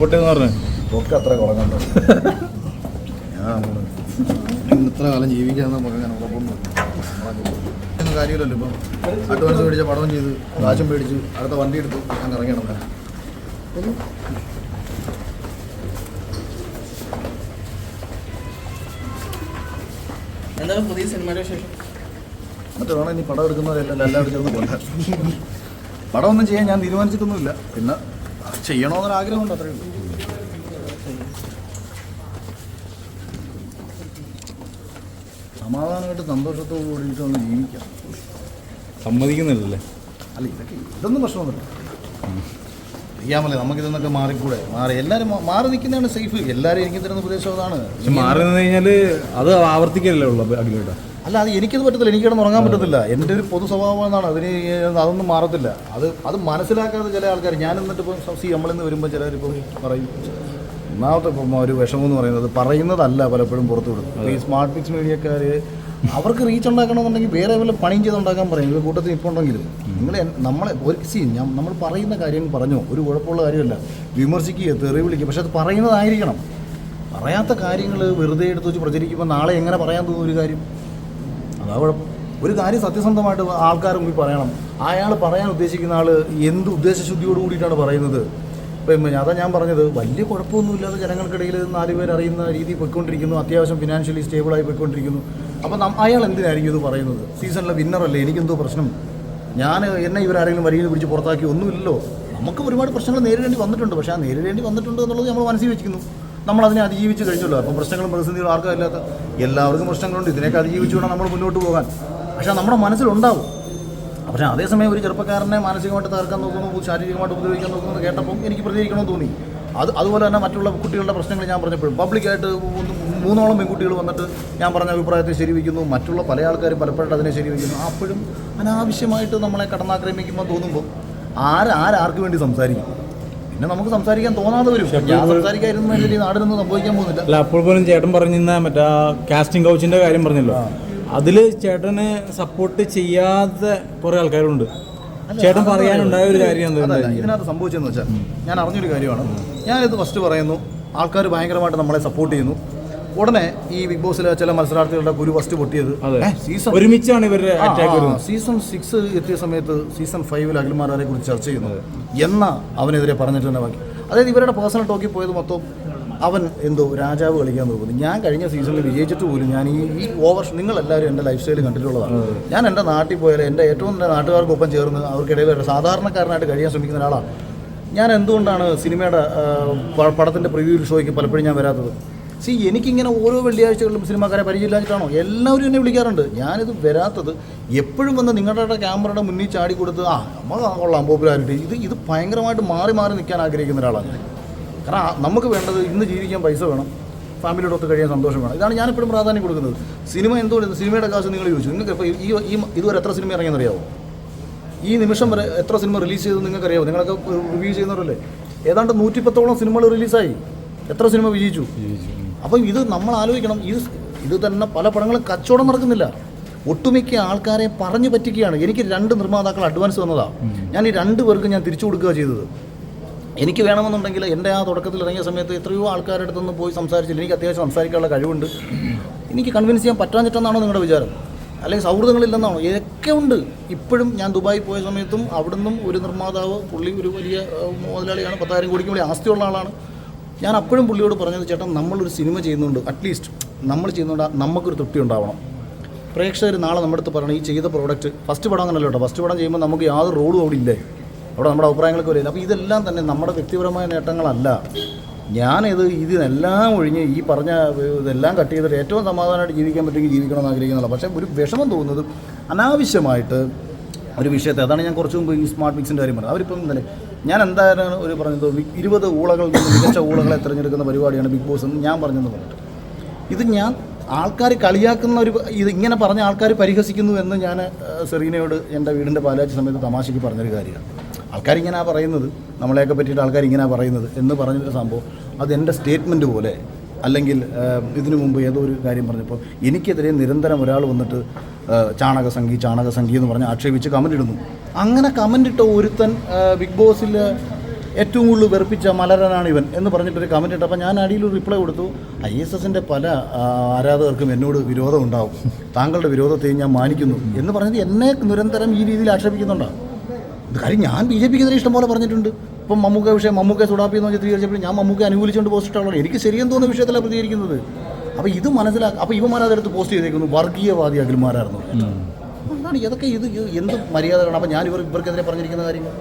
കോട്ടയം എന്ന് പറഞ്ഞു. ഒക്കെ അത്ര ഇന്ന് ഇത്ര കാലം ജീവിക്കാൻ നമുക്ക് അങ്ങനെ ഉറപ്പൊന്നും ഒന്നും കാര്യമില്ലല്ലോ ഇപ്പം. അഡ്വാൻസ് മേടിച്ച പടം ചെയ്ത് കാശും മേടിച്ച് അടുത്ത വണ്ടി എടുത്ത് അങ്ങനെ ഇറങ്ങണം. എന്താണ് പുതിയ സിനിമയുടെ വിശേഷം? എന്നിട്ട് വേണം ഇനി പടം എടുക്കുന്നവരെല്ലാം എല്ലാവരും ചേർന്ന് കൊല്ലാൻ പടം ഒന്നും ചെയ്യാൻ ഞാൻ തീരുമാനിച്ചിട്ടൊന്നുമില്ല. പിന്നെ ചെയ്യണമെന്നൊരു ആഗ്രഹമുണ്ട് അത്രയേ ഉള്ളൂ. സമാധാനമായിട്ട് സന്തോഷത്തോടു കൂടിയിട്ട് ഒന്ന് ജീവിക്കാം. സമ്മതിക്കുന്നില്ലല്ലേ? അല്ല ഇതൊക്കെ ഇതൊന്നും പ്രശ്നമൊന്നുമില്ല. അറിയാമല്ലേ നമുക്കിതൊന്നൊക്കെ മാറിക്കൂടെ? മാറി എല്ലാവരും മാറി നിൽക്കുന്നതാണ് സേഫ്. എല്ലാവരും എനിക്ക് തരുന്ന ഉപദേശം അതാണ് മാറി നിന്ന് കഴിഞ്ഞാൽ അത് ആവർത്തിക്കല്ലേ ഉള്ളൂ അഖിലേട്ടാ അല്ല അത് എനിക്കത് പറ്റത്തില്ല. എനിക്ക് കിടന്ന് ഉറങ്ങാൻ പറ്റത്തില്ല. എന്റെ ഒരു പൊതു സ്വഭാവം എന്നാണ് അതിന് അതൊന്നും മാറത്തില്ല. അത് അത് മനസ്സിലാക്കാതെ ചില ആൾക്കാർ ഞാൻ എന്നിട്ട് ഇപ്പം സി നമ്മളിന്ന് വരുമ്പോൾ ചിലരിപ്പം പറയും ഒന്നാമത്തെ ഇപ്പം ഒരു വിഷമം എന്ന് പറയുന്നത് പറയുന്നതല്ല പലപ്പോഴും പുറത്തു വിടും ഈ സ്മാർട്ട് ഫിക്സ് മീഡിയക്കാർ അവർക്ക് റീച്ച് ഉണ്ടാക്കണമെന്നുണ്ടെങ്കിൽ വേറെ വല്ല പണിയും ചെയ്തുണ്ടാക്കാൻ പറയും. ഇത് കൂട്ടത്തിൽ ഇപ്പോൾ ഉണ്ടെങ്കിലും. നിങ്ങൾ നമ്മളെ ഒരു സി ഞാൻ നമ്മൾ പറയുന്ന കാര്യം പറഞ്ഞു? ഒരു കുഴപ്പമുള്ള കാര്യമല്ല. വിമർശിക്കുക തെറി വിളിക്കുക. പക്ഷെ അത് പറയുന്നതായിരിക്കണം. പറയാത്ത കാര്യങ്ങൾ വെറുതെ എടുത്ത് വെച്ച് പ്രചരിക്കുമ്പോൾ നാളെ എങ്ങനെ പറയാൻ തോന്നുന്ന ഒരു കാര്യം? അതാ കുഴപ്പം. ഒരു കാര്യം സത്യസന്ധമായിട്ട് ആൾക്കാർ മുമ്പിൽ പറയണം. അയാൾ പറയാൻ ഉദ്ദേശിക്കുന്ന ആൾ എന്ത് ഉദ്ദേശശുദ്ധിയോട് കൂടിയിട്ടാണ് പറയുന്നത്? ഇപ്പം അതാ ഞാൻ പറഞ്ഞത്. വലിയ കുഴപ്പമൊന്നുമില്ലാതെ ജനങ്ങൾക്കിടയിൽ നാല് പേർ അറിയുന്ന രീതി പോയിക്കൊണ്ടിരിക്കുന്നു. അത്യാവശ്യം ഫിനാൻഷ്യലി സ്റ്റേബിളായി പോയിക്കൊണ്ടിരിക്കുന്നു. അപ്പം അയാൾ എന്തിനായിരിക്കും ഇത് പറയുന്നത്? സീസണിലെ വിന്നറല്ലേ എനിക്കെന്തോ പ്രശ്നം. ഞാൻ എന്നെ ഇവരാരെങ്കിലും വരിയിൽ പിടിച്ച് പുറത്താക്കി ഒന്നുമില്ലല്ലോ. നമുക്ക് ഒരുപാട് പ്രശ്നങ്ങൾ നേരിടേണ്ടി വന്നിട്ടുണ്ട്. പക്ഷേ ആ നേരിടേണ്ടി വന്നിട്ടുണ്ട് എന്നുള്ളത് നമ്മൾ മനസ്സിൽ വെച്ചിരിക്കുന്നു. നമ്മൾ അതിനെ അതിജീവിച്ച് കഴിഞ്ഞല്ലോ. അപ്പോൾ പ്രശ്നങ്ങളും പ്രതിസന്ധികളും ആർക്കും ഇല്ലാത്ത എല്ലാവർക്കും പ്രശ്നങ്ങളുണ്ട്. ഇതിനെയൊക്കെ അതിജീവിച്ചു വേണം നമ്മൾ മുന്നോട്ട് പോകാൻ. പക്ഷേ നമ്മുടെ മനസ്സിലുണ്ടാവും. പക്ഷേ അതേസമയം ഒരു ചെറുപ്പക്കാരനെ മാനസികമായിട്ട് തകർക്കാൻ നോക്കുന്നു ശാരീരികമായിട്ട് ഉപദ്രവിക്കാൻ നോക്കുന്നത് കേട്ടപ്പോൾ എനിക്ക് പ്രതികരിക്കണമെന്ന് തോന്നി. അത് അതുപോലെ തന്നെ മറ്റുള്ള കുട്ടികളുടെ പ്രശ്നങ്ങൾ ഞാൻ പറഞ്ഞപ്പോഴും. പബ്ലിക്കായിട്ട് മൂന്നോളം പെൺകുട്ടികൾ വന്നിട്ട് ഞാൻ പറഞ്ഞ അഭിപ്രായത്തെ ശരിവയ്ക്കുന്നു മറ്റുള്ള പല ആൾക്കാരും പലപ്പോഴും അതിനെ ശരിവയ്ക്കുന്നു അപ്പോഴും അനാവശ്യമായിട്ട് നമ്മളെ കടന്നാക്രമിക്കുമ്പോൾ തോന്നുമ്പോൾ ആര് ആരാർക്ക് വേണ്ടി സംസാരിക്കും? പിന്നെ നമുക്ക് സംസാരിക്കാൻ തോന്നാതെ വരും. ഞാൻ സംസാരിക്കാതിരുന്ന ഈ നാടിനൊന്നും സംഭവിക്കാൻ പോകുന്നില്ല. അല്ല അപ്പോൾ പോലും ചേട്ടൻ പറഞ്ഞിരുന്ന മറ്റേ കാസ്റ്റിംഗ് കൗച്ചിന്റെ കാര്യം പറഞ്ഞല്ലോ. അതിൽ ചേട്ടന് സപ്പോർട്ട് ചെയ്യാത്ത കുറെ ആൾക്കാരുണ്ട്. ചേട്ടൻ പറയാനുണ്ടായ ഒരു കാര്യം ഇതിനകത്ത് സംഭവിച്ചതെന്ന് വെച്ചാൽ ഞാൻ അറിഞ്ഞൊരു കാര്യമാണ്. ഞാനിത് ഫസ്റ്റ് പറയുന്നു. ആൾക്കാർ ഭയങ്കരമായിട്ട് നമ്മളെ സപ്പോർട്ട് ചെയ്യുന്നു. ഉടനെ ഈ ബിഗ് ബോസിലെ ചില മത്സരാർത്ഥികളുടെ ഗുരു ഫസ്റ്റ് പൊട്ടിയത്. സീസൺ ഒരുമിച്ചാണ് ഇവരുടെ അറ്റാക്ക് വരുന്നത്. സീസൺ സിക്സ് എത്തിയ സമയത്ത് സീസൺ ഫൈവിൽ അഖിൽമാരെ കുറിച്ച് ചർച്ച ചെയ്യുന്നത് എന്ന അവനെതിരെ പറഞ്ഞിട്ട് തന്നെ ബാക്കി. അതായത് ഇവരുടെ പേഴ്സണൽ ടോക്കിൽ പോയത് മൊത്തം അവൻ എന്തോ രാജാവ് കളിക്കാൻ നോക്കുന്നു. ഞാൻ കഴിഞ്ഞ സീസണിൽ വിജയിച്ചിട്ട് പോലും ഞാൻ ഈ ഈ ഓവർ നിങ്ങളെല്ലാവരും എന്റെ ലൈഫ് സ്റ്റൈൽ കണ്ടിട്ടുള്ളതാണ്. ഞാൻ എന്റെ നാട്ടിൽ പോയാൽ എന്റെ ഏറ്റവും എന്റെ നാട്ടുകാർക്കൊപ്പം ചേർന്ന് അവർക്കിടയിൽ ഒരു സാധാരണക്കാരനായിട്ട് കഴിയാൻ ശ്രമിക്കുന്ന ഒരാളാണ് ഞാൻ എന്തുകൊണ്ടാണ് സിനിമയുടെ പടത്തിന്റെ പ്രിവ്യൂ ഷോയ്ക്ക് പലപ്പോഴും ഞാൻ വരാത്തത്? സി എനിക്കിങ്ങനെ ഓരോ വെള്ളിയാഴ്ചകളിലും സിനിമാക്കാരെ പരിചയമില്ലാച്ചിട്ടാണോ എല്ലാവരും എന്നെ വിളിക്കാറുണ്ട്. ഞാനിത് വരാത്തത് എപ്പോഴും വന്ന് നിങ്ങളുടെ ക്യാമറയുടെ മുന്നിൽ ചാടി കൊടുത്ത് ആ നമ്മൾ കൊള്ളാം പോപ്പുലാരിറ്റി. ഇത് ഇത് ഭയങ്കരമായിട്ട് മാറി മാറി നിൽക്കാൻ ആഗ്രഹിക്കുന്ന ഒരാളാണ് കാരണം നമുക്ക് വേണ്ടത് ഇന്ന് ജീവിക്കാൻ പൈസ വേണം ഫാമിലിയുടെ ഒത്ത് കഴിയാൻ സന്തോഷം വേണം. ഇതാണ് ഞാനിപ്പോഴും പ്രാധാന്യം കൊടുക്കുന്നത്. സിനിമ എന്തുകൊണ്ട് സിനിമയുടെ കാശ് നിങ്ങൾ ചോദിച്ചു. നിങ്ങൾക്ക് ഇപ്പോൾ ഈ ഈ ഇതുവരെ എത്ര സിനിമ ഇറങ്ങിയെന്നറിയാവോ? ഈ നിമിഷം വരെ എത്ര സിനിമ റിലീസ് ചെയ്തു നിങ്ങൾക്കറിയാവോ? നിങ്ങളൊക്കെ റിവ്യൂ ചെയ്യുന്നവരല്ലേ? ഏതാണ്ട് നൂറ്റിപ്പത്തോളം സിനിമകൾ റിലീസായി. എത്ര സിനിമ വിജയിച്ചു. അപ്പം ഇത് നമ്മൾ ആലോചിക്കണം. ഇത് ഇത് തന്നെ പല പടങ്ങളും കച്ചവടം നടക്കുന്നില്ല. ഒട്ടുമിക്ക ആൾക്കാരെ പറഞ്ഞു പറ്റിക്കുകയാണ്. എനിക്ക് രണ്ട് നിർമ്മാതാക്കൾ അഡ്വാൻസ് തന്നതാണ് ഞാൻ ഈ രണ്ട് പേർക്ക് ഞാൻ തിരിച്ചു കൊടുക്കുക ചെയ്തത്. എനിക്ക് വേണമെന്നുണ്ടെങ്കിൽ എന്റെ ആ തുടക്കത്തിൽ ഇറങ്ങിയ സമയത്ത് എത്രയോ ആൾക്കാരുടെ അടുത്തൊന്നും പോയി സംസാരിച്ചില്ല. എനിക്ക് അത്യാവശ്യം സംസാരിക്കാനുള്ള കഴിവുണ്ട്. എനിക്ക് കൺവിൻസ് ചെയ്യാൻ പറ്റാഞ്ഞിട്ടെന്നാണോ നിങ്ങളുടെ വിചാരം? അല്ലെങ്കിൽ സൗഹൃദങ്ങളില്ലെന്നാണോ? ഇതൊക്കെ ഉണ്ട്. ഇപ്പോഴും ഞാൻ ദുബായി പോയ സമയത്തും അവിടുന്നും ഒരു നിർമ്മാതാവ് പുള്ളി ഒരു വലിയ മുതലാളിയാണ്. പത്തായിരം കോടിക്ക് വേണ്ടി ആസ്തിയുള്ള ആളാണ്. ഞാൻ അപ്പോഴും പുള്ളിയോട് പറഞ്ഞത് ചേട്ടൻ നമ്മളൊരു സിനിമ ചെയ്യുന്നുണ്ട്. അറ്റ്ലീസ്റ്റ് നമ്മൾ ചെയ്യുന്നുണ്ട് നമുക്കൊരു തൃപ്തി ഉണ്ടാവണം. പ്രേക്ഷകർ നാളെ നമ്മുടെ അടുത്ത് പറയണം ഈ ചെയ്ത പ്രോഡക്റ്റ് ഫസ്റ്റ് പടം അങ്ങനല്ലോ കേട്ടോ. ഫസ്റ്റ് പടം ചെയ്യുമ്പോൾ നമുക്ക് യാതൊരു റോളും അവിടെ ഇല്ലേ അവിടെ നമ്മുടെ അഭിപ്രായങ്ങളൊക്കെ വരില്ല അപ്പോൾ ഇതെല്ലാം തന്നെ നമ്മുടെ വ്യക്തിപരമായ നേട്ടങ്ങളല്ല. ഞാനിത് ഇതിനെല്ലാം ഒഴിഞ്ഞ് ഈ പറഞ്ഞ ഇതെല്ലാം കട്ട് ചെയ്തിട്ട് ഏറ്റവും സമാധാനമായിട്ട് ജീവിക്കാൻ പറ്റുമെങ്കിൽ ജീവിക്കണം ആഗ്രഹിക്കുന്നില്ല പക്ഷേ ഒരു വിഷമം തോന്നുന്നത് അനാവശ്യമായിട്ട് ഒരു വിഷയത്തെ അതാണ് ഞാൻ കുറച്ച് ഈ സ്മാർട്ട് മിക്സിന്റെ കാര്യം പറഞ്ഞത്. അവരിപ്പം ഇന്നലെ ഞാൻ എന്തായാലും ഒരു പറഞ്ഞത് ഇരുപത് നിന്ന് മികച്ച ഊളകളെ തിരഞ്ഞെടുക്കുന്ന പരിപാടിയാണ് ബിഗ് ബോസ് എന്ന് ഞാൻ പറഞ്ഞെന്ന് പറഞ്ഞിട്ട്. ഇത് ഞാൻ ആൾക്കാർ കളിയാക്കുന്ന ഒരു ഇത് ഇങ്ങനെ പറഞ്ഞ ആൾക്കാർ പരിഹസിക്കുന്നു എന്ന് ഞാൻ സെറീനയോട് എന്റെ വീടിന്റെ പാലാച്ച സമയത്ത് തമാശയ്ക്ക് പറഞ്ഞൊരു കാര്യമാണ്. ആൾക്കാർ ആൾക്കാരിങ്ങനെ പറയുന്നത് നമ്മളെയൊക്കെ പറ്റിയിട്ട് ആൾക്കാർ ഇങ്ങനെ പറയുന്നത് എന്ന് പറഞ്ഞൊരു സംഭവം. അത് എന്റെ സ്റ്റേറ്റ്മെന്റ് പോലെ അല്ലെങ്കിൽ ഇതിനു മുമ്പ് ഏതോ ഒരു കാര്യം പറഞ്ഞപ്പോൾ എനിക്കെതിരെ നിരന്തരം ഒരാൾ വന്നിട്ട് ഏഹ്, ചാണകസംഖി ചാണകസംഖി എന്ന് പറഞ്ഞ് ആക്ഷേപിച്ച് കമന്റ് ഇടുന്നു. അങ്ങനെ കമന്റ് ഇട്ട ഒരുത്തൻ ബിഗ് ബോസിൽ ഏറ്റവും കൂടുതൽ വെറുപ്പിച്ച മലരനാണ് ഇവൻ എന്ന് പറഞ്ഞിട്ടൊരു കമന്റ് ഇട്ട് അപ്പോൾ ഞാൻ അടിയിൽ റിപ്ലൈ കൊടുത്തു. ഐ എസ് എസിന്റെ പല ആരാധകർക്കും എന്നോട് വിരോധം ഉണ്ടാവും. താങ്കളുടെ വിരോധത്തെയും ഞാൻ മാനിക്കുന്നു എന്ന് പറഞ്ഞത് എന്നെ നിരന്തരം ഈ രീതിയിൽ ആക്ഷേപിക്കുന്നുണ്ടാകും കാര്യം ഞാൻ ബി ജെ ഇഷ്ടം പോലെ പറഞ്ഞിട്ടുണ്ട്. ഇപ്പം മമ്മൂക്ക വിഷയം മമ്മൂക്ക സുഡാപ്പി എന്ന് ചിത്രീകരിച്ചപ്പോൾ ഞാൻ മമ്മൂക്ക അനുകൂലിച്ചുകൊണ്ട് പോസ്റ്റ് ഇട്ടാണ് എനിക്ക് ശരിയെന്ന് തോന്നുന്ന വിഷയത്തിലാണ് പ്രതികരിക്കുന്നത്. അപ്പോൾ ഇത് മനസ്സിലാക്കുക അപ്പോൾ ഇവന്മാർ അതെടുത്ത് പോസ്റ്റ് ചെയ്തേക്കുന്നു. വർഗീയവാദി അഖിൽമാരായിരുന്നു. എന്താണ് ഇതൊക്കെ ഇത് എന്ത് മര്യാദകളാണ്? അപ്പോൾ ഞാൻ ഇവർ ഇവർക്കെതിരെ പറഞ്ഞിരിക്കുന്ന കാര്യങ്ങൾ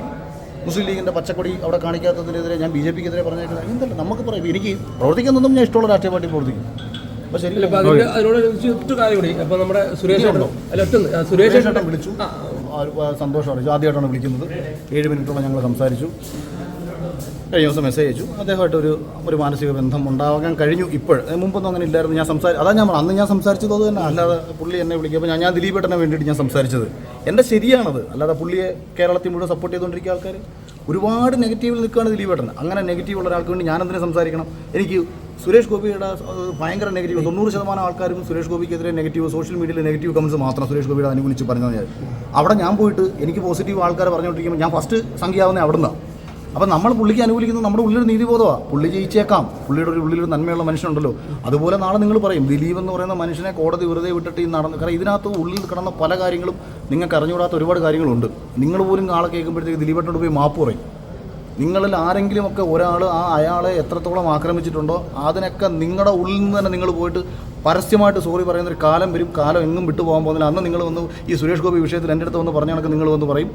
മുസ്ലിം ലീഗിന്റെ പച്ചക്കൊടി അവിടെ കാണിക്കാത്തതിനെതിരെ ഞാൻ ബി ജെ പിക്കെതിരെ പറഞ്ഞിരിക്കുന്നത് എന്തല്ല? നമുക്ക് പറയും. എനിക്ക് പ്രവർത്തിക്കുന്നതും ഞാൻ ഇഷ്ടമുള്ള രാഷ്ട്രീയ പാർട്ടി പ്രവർത്തിക്കും. അതിനോട് കാര്യം കൂടി. അപ്പോൾ നമ്മുടെ സുരേഷ് അല്ല സുരേഷ് വിളിച്ചു. സന്തോഷം അറിയിച്ചു ആദ്യമായിട്ടാണ് വിളിക്കുന്നത്. ഏഴ് മിനിറ്റോളം ഞങ്ങൾ സംസാരിച്ചു. കഴിഞ്ഞ ദിവസം മെസ്സേജ് അയച്ചു. അദ്ദേഹമായിട്ട് ഒരു ഒരു മാനസിക ബന്ധം ഉണ്ടാകാൻ കഴിഞ്ഞു ഇപ്പോൾ. മുമ്പൊന്നും അങ്ങനെ ഇല്ലായിരുന്നു. ഞാൻ സംസാരി അതാ ഞാൻ. അന്ന് ഞാൻ സംസാരിച്ചത് അത് തന്നെ. അല്ലാതെ പുള്ളി എന്നെ വിളിക്കുമ്പോൾ ഞാൻ ഞാൻ ദിലീപേട്ടനെ വേണ്ടിയിട്ട് ഞാൻ സംസാരിച്ചത്. എന്റെ ശരിയാണത്. അല്ലാതെ പുള്ളിയെ കേരളത്തിൽ മുഴുവൻ സപ്പോർട്ട് ചെയ്തുകൊണ്ടിരിക്കുന്ന ആൾക്കാർ ഒരുപാട് നെഗറ്റീവിൽ നിൽക്കുകയാണ് ദിലീപേട്ടൻ അങ്ങനെ നെഗറ്റീവ് ഉള്ള ഒരാൾക്ക് വേണ്ടി ഞാൻ എന്തിനു സംസാരിക്കണം? എനിക്ക് സുരേഷ് ഗോപിയുടെ ഭയങ്കര നെഗറ്റീവ് തൊണ്ണൂറ് ശതമാനം ആൾക്കാരും സുരേഷ് ഗോപിക്കെതിരെ നെഗറ്റീവ് സോഷ്യൽ മീഡിയയിൽ നെഗറ്റീവ് കമൻസ് മാത്രം സുരേഷ് ഗോപിയുടെ അനുകൂലിച്ച് പറഞ്ഞു ഞാൻ. അവിടെ ഞാൻ പോയിട്ട് എനിക്ക് പോസിറ്റീവ് ആൾക്കാർ പറഞ്ഞുകൊണ്ടിരിക്കുമ്പോൾ ഞാൻ ഫസ്റ്റ് സംഖ്യയാവുന്നത് അവിടെ നിന്നാണ് അപ്പം നമ്മൾ പുള്ളിക്ക് അനുകൂലിക്കുന്നത് നമ്മുടെ ഉള്ളിൽ നീതിബോധമാണ് പുള്ളി ജയിച്ചേക്കാം. പുള്ളിയുടെ ഒരു ഉള്ളിൽ ഒരു നന്മയുള്ള മനുഷ്യനുണ്ടല്ലോ. അതുപോലെ നാളെ നിങ്ങൾ പറയും ദിലീപ് എന്ന് പറയുന്ന മനുഷ്യനെ കോടതി വെറുതെ വിട്ടിട്ട് ഈ നടന്ന് കാരണം ഇതിനകത്ത് ഉള്ളിൽ കിടന്ന പല കാര്യങ്ങളും നിങ്ങൾക്ക് അറിഞ്ഞുകൂടാത്ത ഒരുപാട് കാര്യങ്ങളുണ്ട്. നിങ്ങൾ പോലും നാളെ കേൾക്കുമ്പോഴത്തേക്ക് ദിലീപേട്ടനോട് പോയി മാപ്പ് പറയും. നിങ്ങളിൽ ആരെങ്കിലുമൊക്കെ ഒരാൾ ആ അയാളെ എത്രത്തോളം ആക്രമിച്ചിട്ടുണ്ടോ അതിനൊക്കെ നിങ്ങളുടെ ഉള്ളിൽ നിന്ന് തന്നെ നിങ്ങൾ പോയിട്ട് പരസ്യമായിട്ട് സോറി പറയുന്ന ഒരു കാലം വരും കാലം എങ്ങും വിട്ടുപോകാൻ പോകുന്നില്ല. അന്ന് നിങ്ങൾ വന്ന് ഈ സുരേഷ് ഗോപി വിഷയത്തിൽ എന്റെ അടുത്ത് വന്ന് പറഞ്ഞ കണക്ക് നിങ്ങൾ വന്ന് പറയും.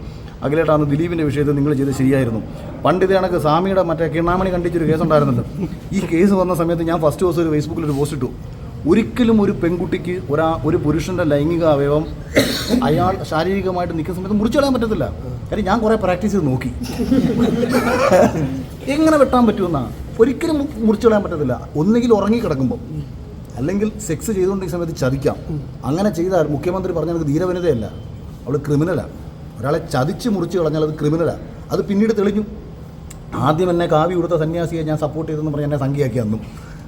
അഖിലേട്ടാണ് ദിലീപിന്റെ വിഷയത്തിൽ നിങ്ങൾ ചെയ്ത് ശരിയായിരുന്നു. പണ്ട് ഇത് കണക്ക് സ്വാമിയുടെ മറ്റേ കിണ്ണാമണി കണ്ടിച്ചൊരു കേസ് ഉണ്ടായിരുന്നല്ലോ. ഈ കേസ് വന്ന സമയത്ത് ഞാൻ ഫസ്റ്റ് ദിവസം ഒരു ഫേസ്ബുക്കിൽ ഒരു പോസ്റ്റ് ഇട്ടു. ഒരിക്കലും ഒരു പെൺകുട്ടിക്ക് ഒരാ ഒരു പുരുഷന്റെ ലൈംഗിക അവയവം അയാൾ ശാരീരികമായിട്ട് നിൽക്കുന്ന സമയത്ത് മുറിച്ചു കളയാൻ പറ്റത്തില്ല. കാര്യം ഞാൻ കുറേ പ്രാക്ടീസ് ചെയ്ത് നോക്കി. എങ്ങനെ വെട്ടാൻ പറ്റുമെന്നാണ് ഒരിക്കലും മുറിച്ചു കളയാൻ പറ്റത്തില്ല. ഒന്നുകിൽ ഉറങ്ങി കിടക്കുമ്പോൾ അല്ലെങ്കിൽ സെക്സ് ചെയ്തുകൊണ്ടിരിക്കുന്ന സമയത്ത് ചതിക്കാം. അങ്ങനെ ചെയ്താൽ മുഖ്യമന്ത്രി പറഞ്ഞത് ധീരവനിതയല്ല അവൾ ക്രിമിനലാണ് ഒരാളെ ചതിച്ച് മുറിച്ച് കളഞ്ഞാൽ അത് ക്രിമിനലാണ് അത് പിന്നീട് തെളിഞ്ഞു. ആദ്യം എന്നെ കാവി കൊടുത്ത സന്യാസിയെ ഞാൻ സപ്പോർട്ട് ചെയ്തെന്ന് പറഞ്ഞ് എന്നെ സംഖ്യയാക്കി അന്നും.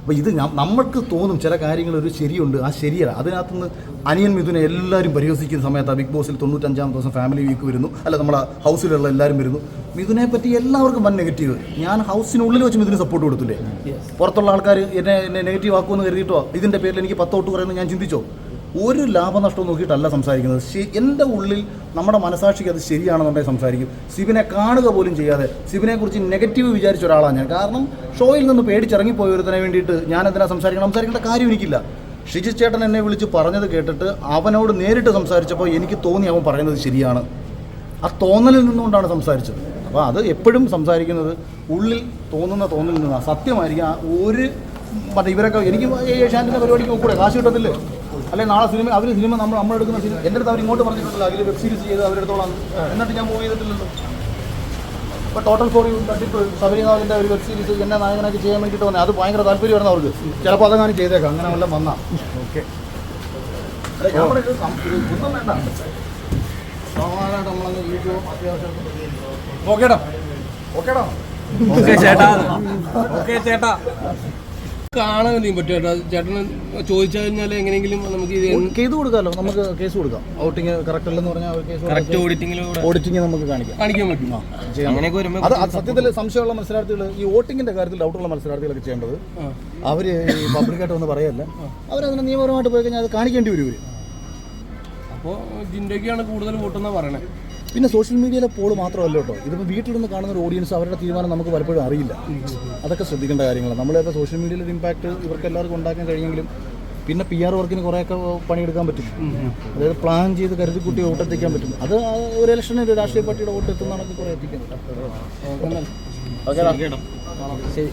അപ്പോൾ ഇത് നമ്മൾക്ക് തോന്നും ചില കാര്യങ്ങൾ ഒരു ശരിയുണ്ട് ആ ശരിയല്ല. അതിനകത്തുനിന്ന് അനിയൻ മിഥുനെ എല്ലാവരും പരിഹസിക്കുന്ന സമയത്ത് ആ ബിഗ് ബോസിൽ തൊണ്ണൂറ്റഞ്ചാം ദിവസം ഫാമിലി വീക്ക് വരുന്നു. അല്ല നമ്മുടെ ഹൗസിലുള്ള എല്ലാവരും വരുന്നു. മിഥുനെ പറ്റി എല്ലാവർക്കും വൻ നെഗറ്റീവ് ഞാൻ ഹൗസിനുള്ളിൽ വെച്ച് മിഥുന് സപ്പോർട്ട് കൊടുത്തില്ലേ? പുറത്തുള്ള ആൾക്കാർ എന്നെ എന്നെ നെഗറ്റീവ് ആക്കുമെന്ന് കരുതിയിട്ടോ? ഇതിന്റെ പേരിൽ എനിക്ക് പത്തോട്ട് പറയുന്നത് ഞാൻ ചിന്തിച്ചോ? ഒരു ലാഭനഷ്ടവും നോക്കിയിട്ടല്ല സംസാരിക്കുന്നത്. എന്റെ ഉള്ളിൽ നമ്മുടെ മനസാക്ഷിക്ക് അത് ശരിയാണെന്നുണ്ടെങ്കിൽ സംസാരിക്കും. സിബിനെ കാണുക പോലും ചെയ്യാതെ സിബിനെ കുറിച്ച് നെഗറ്റീവ് വിചാരിച്ച ഒരാളാണ് ഞാൻ. കാരണം ഷോയിൽ നിന്ന് പേടിച്ചിറങ്ങിപ്പോയ ഒരുത്തിനെ വേണ്ടിയിട്ട് ഞാൻ എന്തിനാ സംസാരിക്കണം? സംസാരിക്കേണ്ട കാര്യം എനിക്കില്ല. ഷിജി ചേട്ടൻ എന്നെ വിളിച്ച് പറഞ്ഞത് കേട്ടിട്ട് അവനോട് നേരിട്ട് സംസാരിച്ചപ്പോൾ എനിക്ക് തോന്നി അവൻ പറയുന്നത് ശരിയാണ്. ആ തോന്നലിൽ നിന്നുകൊണ്ടാണ് സംസാരിച്ചത്. അപ്പോൾ അത് എപ്പോഴും സംസാരിക്കുന്നത് ഉള്ളിൽ തോന്നുന്ന തോന്നലിൽ നിന്നാണ് സത്യമായിരിക്കും ആ ഒരു മറ്റേ ഇവരൊക്കെ എനിക്ക് ഏഷ്യാന്റെ പരിപാടിക്ക് നോക്കൂടെ കാശ് കിട്ടത്തില്ലേ? അല്ലെങ്കിൽ നാളെ സിനിമ അവർ സിനിമ നമ്മൾ നമ്മൾ എടുക്കുന്ന സിനിമ. എന്റെ അടുത്ത് അവർ ഇങ്ങോട്ട് പറഞ്ഞിട്ടുണ്ടല്ലോ അതിൽ വെബ് സീരീസ് ചെയ്ത് അവരെടുത്തോളാം എന്നിട്ട് ഞാൻ മൂവ് ചെയ്തിട്ടില്ലല്ലോ. ഇപ്പോൾ ടോട്ടൽ ഫോർ യു തട്ടിപ്പ് ശബരിനാഥിന്റെ ഒരു വെബ് സീരീസ് എന്നെ നായകനാക്കി ചെയ്യാൻ വേണ്ടിയിട്ട് വന്നത് അത് ഭയങ്കര താല്പര്യമായിരുന്നു അവർക്ക്. ചിലപ്പോൾ അതങ്ങനെ ചെയ്തേക്കാം. അങ്ങനെ വല്ലതും വന്നാൽ ഓക്കെ. ഒന്നും വേണ്ട. സ്വാഭാവികമായിട്ട് നമ്മളങ്ങ് വീഡിയോ അത്യാവശ്യം ഓക്കേടാ ഓക്കേടാ ഓക്കെ ചേട്ടാ. ഓക്കെ ചേട്ടാ. കാണാൻ പറ്റും ചേട്ടാ ചേട്ടന് ചോദിച്ചു കഴിഞ്ഞാൽ എങ്ങനെയെങ്കിലും നമുക്ക് ഇത് കേസ് കൊടുക്കാമല്ലോ നമുക്ക് കേസ് കൊടുക്കാം. ഔട്ടിങ് കറക്റ്റ് അല്ലെന്ന് പറഞ്ഞാൽ കേസ് കറക്റ്റ് ഓഡിറ്റിങ്ങിലൂടെ നമുക്ക് കാണിക്കാം. കാണിക്കാൻ പറ്റും. അങ്ങനെയൊക്കെ വരുമ്പോൾ അത് സത്യത്തിൽ സംശയമുള്ള മത്സരാർത്ഥികൾ ഈ വോട്ടിങ്ങിന്റെ കാര്യത്തിൽ ഡൗട്ടുള്ള മത്സരാർത്ഥികളൊക്കെ ചെയ്യേണ്ടത് അവർ ഈ പബ്ലിക്കായിട്ട് ഒന്ന് പറയല്ല. അവരതിന് നിയമപരമായിട്ട് പോയി കഴിഞ്ഞാൽ അത് കാണിക്കേണ്ടി വരും അപ്പോൾ ജിൻഡോക്കാണ് കൂടുതൽ വോട്ടെന്നാണ് പറയണേ. പിന്നെ സോഷ്യൽ മീഡിയയിലെ പോൾ മാത്രമല്ല കേട്ടോ. ഇതിപ്പോൾ വീട്ടിലിരുന്ന് കാണുന്ന ഒരു ഓഡിയൻസ് അവരുടെ തീരുമാനം നമുക്ക് പലപ്പോഴും അറിയില്ല. അതൊക്കെ ശ്രദ്ധിക്കേണ്ട കാര്യങ്ങളാണ്. നമ്മളിപ്പോൾ സോഷ്യൽ മീഡിയയിൽ ഒരു ഇമ്പാക്റ്റ് ഇവർക്ക് എല്ലാവർക്കും ഉണ്ടാക്കാൻ കഴിയുമെങ്കിലും പിന്നെ പി ആർ വർക്കിന് കുറേയൊക്കെ പണിയെടുക്കാൻ പറ്റും. അതായത് പ്ലാൻ ചെയ്ത് കരുതിക്കുട്ടി വോട്ടെത്തിക്കാൻ പറ്റും. അത് ഒരു ഇലക്ഷന് ഒരു രാഷ്ട്രീയ പാർട്ടിയുടെ വോട്ട് എത്തുന്നതാണെങ്കിൽ കുറേ എത്തിക്കാൻ പറ്റും ഓക്കെ. ശരി.